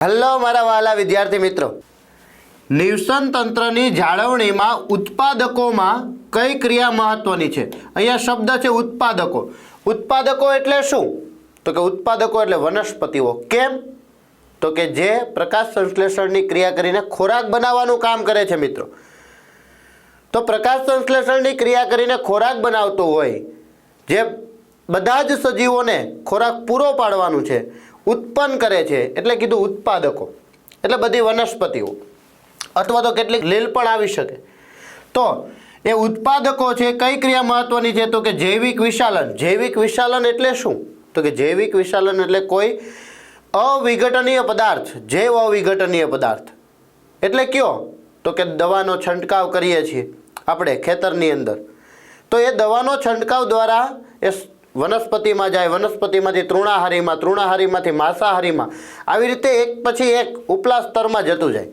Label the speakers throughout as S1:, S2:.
S1: Hello મારા વાલા વિદ્યાર્થી મિત્રો. નિવસન તંત્રની જાળવણીમાં ઉત્પાદકોમાં કઈ ક્રિયા મહત્વની છે? અહીંયા શબ્દ છે ઉત્પાદકો. ઉત્પાદકો એટલે શું? તો કે ઉત્પાદકો એટલે વનસ્પતિઓ. કેમ? તો કે જે પ્રકાશ સંશ્લેષણની ક્રિયા કરીને ખોરાક બનાવવાનું કામ કરે છે મિત્રો. તો પ્રકાશ સંશ્લેષણની ક્રિયા કરીને ખોરાક બનાવતું હોય, જે બધા જ સજીવોને ખોરાક પૂરો પાડવાનું છે ઉત્પન્ન કરે છે, એટલે કીધું ઉત્પાદકો. એટલે બધી વનસ્પતિઓ. અથવા તો કેટલીક લીલ પણ આવી શકે. તો એ ઉત્પાદકો છે, કઈ ક્રિયા મહત્વની છે? તો કે જૈવિક વિશાલન. જૈવિક વિશાલન એટલે શું? તો કે જૈવિક વિશાલન એટલે કોઈ અવિઘટનીય પદાર્થ, જૈવ અવિઘટનીય પદાર્થ. એટલે કયો? તો કે દવાનો છંટકાવ કરીએ છીએ આપણે ખેતરની અંદર. તો એ દવાનો છંટકાવ દ્વારા એ વનસ્પતિમાં જાય, વનસ્પતિમાંથી તૃણાહારીમાં, તૃણાહારીમાંથી માંસાહારીમાં, આવી રીતે એક પછી એક ઉપલા સ્તરમાં જતું જાય.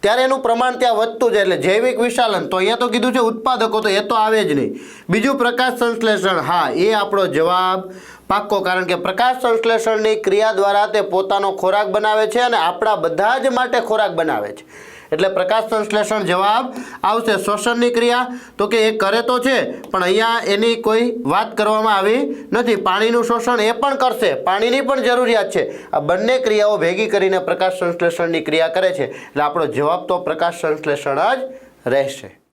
S1: ત્યારે એનું પ્રમાણ ત્યાં વધતું જાય એટલે જૈવિક વિશાલન, તો અહીંયા તો કીધું છે ઉત્પાદકો, તો એ તો આવે જ નહીં. બીજું પ્રકાશ સંશ્લેષણ, હા, એ આપણો જવાબ પાક્કો કારણ કે પ્રકાશ સંશ્લેષણની ક્રિયા દ્વારા તે પોતાનો ખોરાક બનાવે છે અને આપણા બધા જ માટે ખોરાક બનાવે છે. એટલે પ્રકાશ સંશ્લેષણ જવાબ આવશે શ્વસનની ક્રિયા. તો કે એ કરે તો છે, પણ અહીંયા એની કોઈ વાત કરવામાં આવી નથી. પાણીનું શોષણ એ પણ કરશે. પાણીની પણ જરૂરિયાત છે. આ બંને ક્રિયાઓ ભેગી કરીને પ્રકાશ સંશ્લેષણની ક્રિયા કરે છે. એટલે આપણો જવાબ તો પ્રકાશ સંશ્લેષણ જ રહેશે.